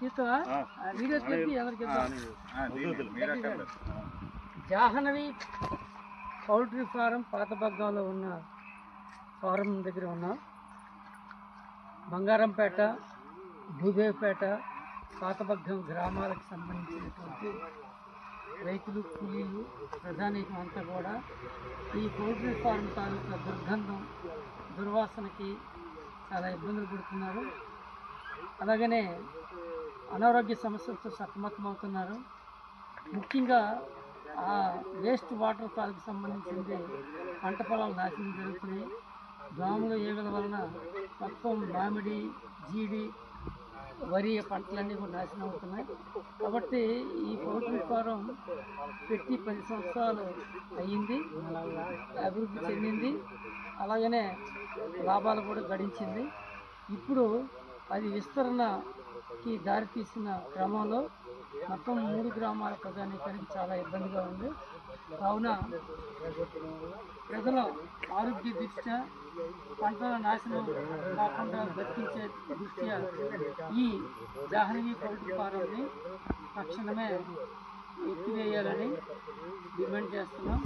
తీస్తావా ఎవరికి. Jahnavi poultry form పాత బగ్గాలో ఉన్న ఫారం దగ్గర ఉన్నాం బంగారంపేట భూదేవిపేట పాతబగ్గం గ్రామాలకు సంబంధించినటువంటి రైతులు కూలీలు ప్రధానికం అంతా కూడా ఈ పౌల్ట్రీ ఫారం తాలూకా దుర్గంధం దుర్వాసనకి చాలా ఇబ్బందులు పడుతున్నారు. అలాగనే అనారోగ్య సమస్యలతో సతమతమవుతున్నారు. ముఖ్యంగా ఆ వేస్ట్ వాటర్ తాలకు సంబంధించింది పంట పొలాలు నాశనం జరుగుతున్నాయి. దోమలు ఏగల వలన మొత్తం మామిడి జీడి వరి పంటలన్నీ కూడా నాశనం అవుతున్నాయి. కాబట్టి ఈ పౌల్ట్రీ ఫారం పెట్టి పది సంవత్సరాలు అయ్యింది అభివృద్ధి చెందింది. అలాగనే లాభాలు కూడా గడించింది. ఇప్పుడు అది విస్తరణ కి దారితీసిన క్రమంలో మొత్తం మూడు గ్రామాల ప్రజానీకానికి చాలా ఇబ్బందిగా ఉంది. కావున ప్రజల ఆరోగ్య దృష్ట్యా పంటల నాశనం కాకుండా బతికించే దృష్ట్యా ఈ జాహ్నవి పౌల్ట్రీ ఫారంని తక్షణమే ఎత్తివేయాలని డిమాండ్ చేస్తున్నాం.